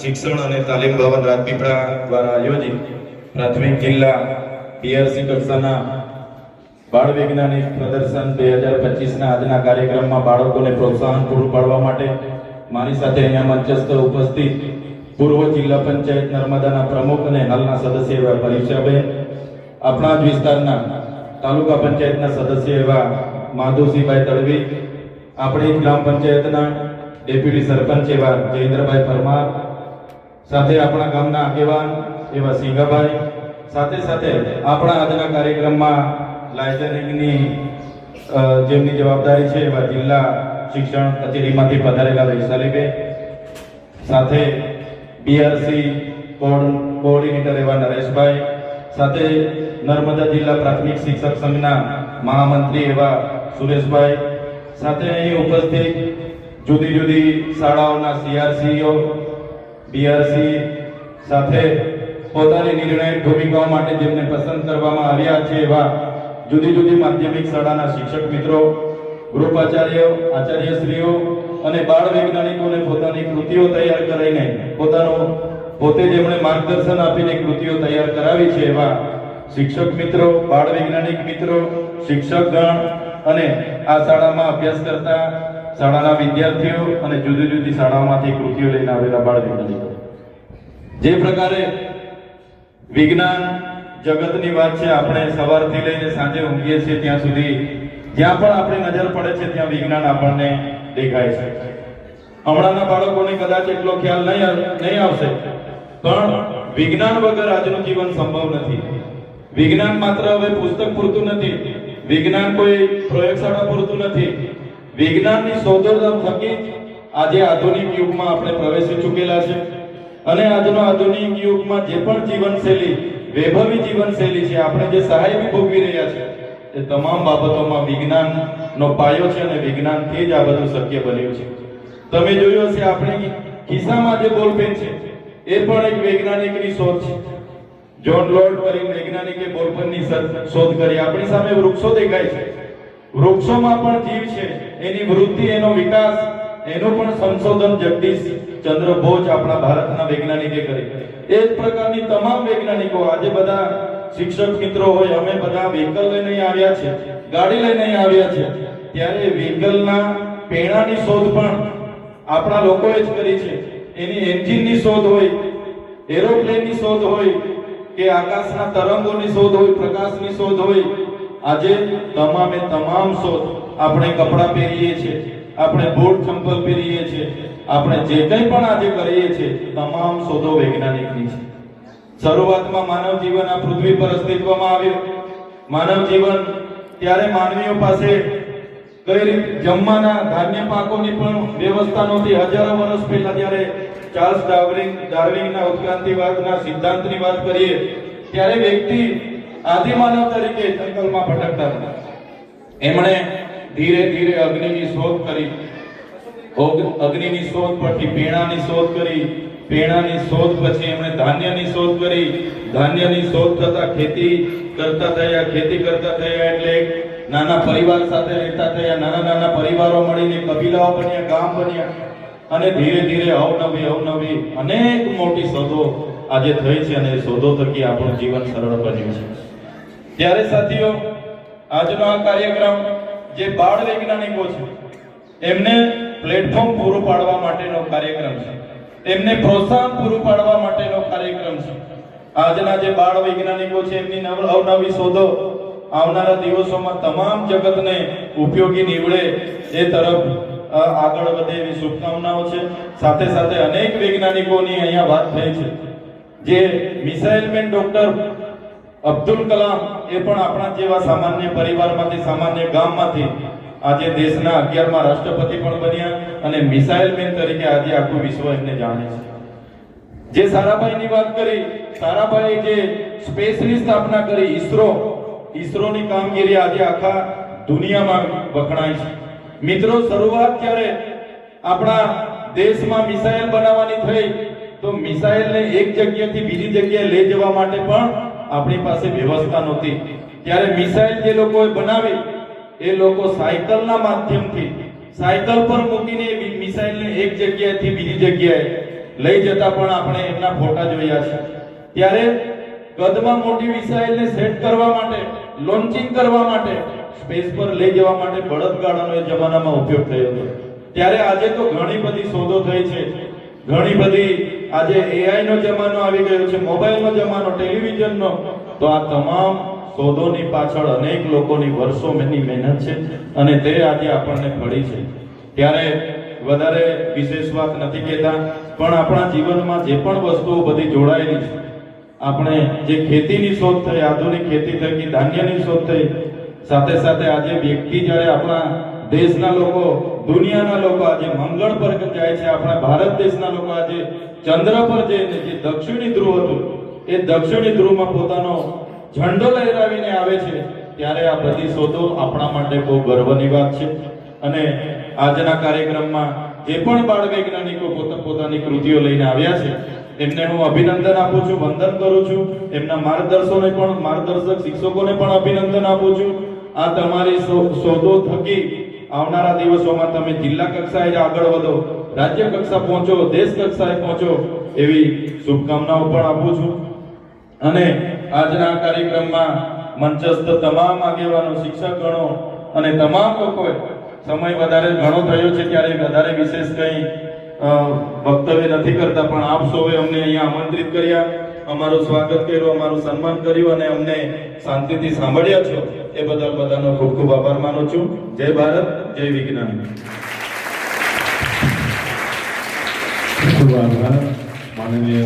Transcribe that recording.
શિક્ષણ અને તાલીમ ભવન રાજપીપળા દ્વારા આયોજિત પ્રાથમિક જિલ્લા પીઆરસી કક્ષાના બાળ વૈજ્ઞાનિક પ્રદર્શન બે હજાર પચીસના આજના કાર્યક્રમમાં બાળકોને પ્રોત્સાહન પૂરું પાડવા માટે મારી સાથે અહીંયા મંચસ્થ ઉપસ્થિત પૂર્વ જિલ્લા પંચાયત નર્મદાના પ્રમુખ અને હાલના સદસ્ય એવા પરીક્ષાબેન, આપણા જ વિસ્તારના તાલુકા પંચાયતના સદસ્ય એવા માધુસિંહભાઈ તળવી આપણી ગ્રામ પંચાયતના ડેપ્યુટી સરપંચ એવા જયેન્દ્રભાઈ પરમાર, સાથે આપણા ગામના આગેવાન એવા સિંગાભાઈ, સાથે સાથે આપણા આજના કાર્યક્રમમાં લાયસન્સિંગની જેમની જવાબદારી છે એવા જિલ્લા શિક્ષણ કચેરીમાંથી પધારેલા વૈશાલીબેન સાથે બીઆરસી કોઓર્ડિનેટર એવા નરેશભાઈ, સાથે નર્મદા જિલ્લા પ્રાથમિક શિક્ષક સંઘના મહામંત્રી એવા સુરેશભાઈ, સાથે અહીં ઉપસ્થિત જુદી જુદી શાળાઓના સીઆરસીઓ બીઆરસી સાથે પોતાની નિર્ણાયક ભૂમિકાઓ માટે જેમને પસંદ કરવામાં આવ્યા છે એવા જુદી જુદી માધ્યમિક શાળાના શિક્ષક મિત્રો ગ્રુપ આચાર્યો આચાર્યશ્રીઓ અને બાળ વૈજ્ઞાનિકોને પોતાની કૃતિઓ તૈયાર કરીને પોતાનો પોતે જેમણે માર્ગદર્શન આપીને કૃતિઓ તૈયાર કરાવી છે એવા શિક્ષક મિત્રો, બાળ વૈજ્ઞાનિક મિત્રો, શિક્ષકગણ અને આ શાળામાં અભ્યાસ કરતા શાળાના વિદ્યાર્થીઓ અને જુદી જુદી શાળાઓમાંથી કૃતિઓ લઈને આવેલા બાળ વૈજ્ઞાનિકો જે પ્રકારે વિજ્ઞાન જગતની વાત છે, આપણે સવારથી લઈને સાંજે ઊંઘીએ છીએ ત્યાં સુધી, જ્યાં પણ આપણી નજર પડે છે, ત્યાં વિજ્ઞાન આપણને દેખાય છે. હમણાંના બાળકોને કદાચ એટલો ખ્યાલ નહીં નહીં આવશે, પણ વિજ્ઞાન વગર આજનું જીવન સંભવ નથી. વિજ્ઞાન માત્ર હવે પુસ્તક પૂરતું નથી. વિજ્ઞાન કોઈ પ્રયોગશાળા પૂરતું નથી. વિજ્ઞાનની શોધો થકી આજે આધુનિક યુગમાં આપણે પ્રવેશી ચૂકેલા છે. અને આજનો આધુનિક યુગમાં જે પણ જીવનશૈલી, વૈભવી જીવનશૈલી છે, આપણે જે સહાય ભોગવી રહ્યા છે, એ તમામ બાબતોમાં વિજ્ઞાનનો પાયો છે અને વિજ્ઞાનથી જ આ બધું શક્ય બન્યું છે. તમે જોયું હશે આપણે ખિસ્સામાં જે બોલપેન છે, એ પણ એક વૈજ્ઞાનિકની શોધ છે. જોન લોર્ડ કરીને વૈજ્ઞાનિકે બોલપેનની શોધ કરી. આપણી સામે વૃક્ષો દેખાય છે. વૃક્ષોમાં પણ જીવ છે. એની વૃદ્ધિ એનો વિકાસ, એનું પણ સંશોધન જગદીશ ચંદ્ર બોઝ આપણા ભારતના વૈજ્ઞાનિકે કરી. એ જ પ્રકારની તમામ વૈજ્ઞાનિકો, આજે બધા શિક્ષક મિત્રો હોય, અમે બધા વ્હીકલ લઈને આવ્યા છે, ગાડી લઈને આવ્યા છે, ત્યારે વ્હીકલના પેણાની શોધ પણ આપણા લોકોએ જ કરી છે. એની એન્જિનની શોધ હોય એરોપ્લેનની શોધ હોય, કે આકાશના તરંગોની શોધ હોય, પ્રકાશની શોધ હોય આજે તમામે તમામ શોધ આપણે કપડાં પહેરીએ છીએ, આપણે બૂટ ચંપલ પહેરીએ છીએ, આપણે જે કંઈ પણ આજે કરીએ છીએ, તમામ શોધો વૈજ્ઞાનિકની છે. શરૂઆતમાં માનવ જીવન આ પૃથ્વી પર અસ્તિત્વમાં આવ્યું. માનવ જીવન ત્યારે માનવીઓ પાસે કઈ રીતે જમવાના ધાન્ય પાકોની પણ વ્યવસ્થા નહોતી. હજારો વર્ષ પહેલા જ્યારે ચાર્લ્સ ડાર્વિન, ડાર્વિનના ઉત્ક્રાંતિવાદના સિદ્ધાંતની વાત કરીએ, ત્યારે વ્યક્તિ આદિમાનવ તરીકે જંગલમાં ભટકતા હતા. એમણે ધીરે ધીરે અગ્નિની શોધ કરી. અગ્નિની શોધ પરથી પીણાની શોધ કરી. પેણાની શોધ પછી એમણે ધાન્યની શોધ કરી. ધાન્યની શોધ થતા ખેતી કરતા થયા, ખેતી કરતા થયા એટલે નાના પરિવાર સાથે રહેતા થયા, નાના નાના પરિવારો મળીને કબીલાઓ બન્યા, ગામ બન્યા. અને ધીરે ધીરે અવનવી અવનવી અનેક મોટી શોધો આજે થઈ છે અને શોધો થકી આપણું જીવન સરળ બન્યું છે. ત્યારે સાથીઓ, આજનો આ કાર્યક્રમ જે બાળ વૈજ્ઞાનિકો છે, એમને પ્લેટફોર્મ પૂરું પાડવા માટેનો કાર્યક્રમ છે. એમને પ્રોત્સાહન પૂરું પાડવા માટેનો કાર્યક્રમ છે. આજના જે બાળ વૈજ્ઞાનિકો છે, એમની નવ- અવનવી શોધો આવનારા દિવસોમાં તમામ જગતને ઉપયોગી નીવડે એ તરફ આગળ વધે એવી શુભકામનાઓ છે. સાથે સાથે અનેક વૈજ્ઞાનિકોની અહીંયા વાત થઈ છે. જે missile man doctor Abdul Kalam એ પણ આપણા જેવા સામાન્ય પરિવારમાંથી, સામાન્ય ગામમાંથી આજે દેશના અગિયારમાં રાષ્ટ્રપતિ પણ બન્યા અને મિસાઇલ મેન તરીકે આજે આખું વિશ્વ એમને જાણે છે. જે સારાભાઈની વાત કરી સારાભાઈ જે સ્પેસની સ્થાપના કરી, ઈસરો, ઈસરોની કામગીરી આજે આખા દુનિયામાં વખણાય છે. મિત્રો, શરૂઆત જ્યારે આપણા દેશમાં મિસાઇલ બનાવવાની થઈ, તો મિસાઇલને એક જગ્યાથી બીજી જગ્યાએ લઈ જવા માટે પણ આપણી પાસે વ્યવસ્થા નહોતી. ત્યારે મિસાઇલ જે લોકોએ બનાવી, એ લોકો સાયકલના માધ્યમથી, સાયકલ પર મૂકીને મિસાઇલને એક જગ્યાએથી બીજી જગ્યાએ લઈ જતા પણ આપણે એમના ફોટા જોયા છે. ત્યારે કદમાં મોટી મિસાઇલને સેટ કરવા માટે, લોન્ચિંગ કરવા માટે, સ્પેસ પર લઈ જવા માટે બળદગાડાનો એ જમાનામાં ઉપયોગ થયો હતો. ત્યારે આજે તો ઘણી બધી શોધો થઈ છે. ઘણી બધી આજે એઆઈ નો જમાનો આવી ગયો છે મોબાઈલ નો જમાનો ટેલિવિઝનનો તો આ તમામ શોધોની પાછળ અનેક લોકોની વર્ષો મેની મહેનત છે અને તે આજે આપણને ફળી છે. ત્યારે વધારે વિશેષ વાત નથી કહેતા, પણ આપણા જીવનમાં જે પણ વસ્તુઓ બધી જોડાયેલી છે, આપણે જે ખેતીની શોધ થઈ, આધુનિક ખેતી થકી ધાન્યની શોધ થઈ, સાથે સાથે આજે વ્યક્તિ જ્યારે આપણા દેશના લોકો દુનિયાના લોકો આજે મંગળ પર જાય છે? આપણા ભારત દેશના લોકો આજે ચંદ્ર પર જઈને જે દક્ષિણી ધ્રુવ હતું, એ દક્ષિણી ધ્રુવમાં પોતાનો ઝંડો લહેરાવીને આવે છે, ત્યારે આ બધી શોધો આપણા માટે બહુ ગર્વની વાત છે. અને આજના કાર્યક્રમમાં જે પણ બાળ વૈજ્ઞાનિકો પોતા પોતાની કૃતિઓ લઈને આવ્યા છે, એમને હું અભિનંદન આપું છું, વંદન કરું છું. એમના માર્ગદર્શકોને પણ, માર્ગદર્શક શિક્ષકોને પણ અભિનંદન આપું છું. આ તમારી શોધો થકી આવનારા દિવસોમાં તમે જિલ્લા કક્ષાએ આગળ વધો, રાજ્ય કક્ષા પહોંચો, દેશ કક્ષાએ પહોંચો એવી શુભકામનાઓ પણ આપું છું. અને આજના કાર્યક્રમમાં મંચસ્થ તમામ આગેવાનો, શિક્ષકગણો અને તમામ લોકોએ સમય વધારે ઘણો થયો છે ત્યારે વધારે વિશેષ કંઈ વક્તવ્ય નથી કરતા, પણ આપ સૌએ અમને અહીંયા આમંત્રિત કર્યા. અમારું સ્વાગત કર્યું, અમારું સન્માન કર્યું અને અમને શાંતિથી સાંભળ્યા છો. એ બદલ બધાનો ખૂબ ખૂબ આભાર માનું છું. જય ભારત, જય વિજ્ઞાન. માનનીય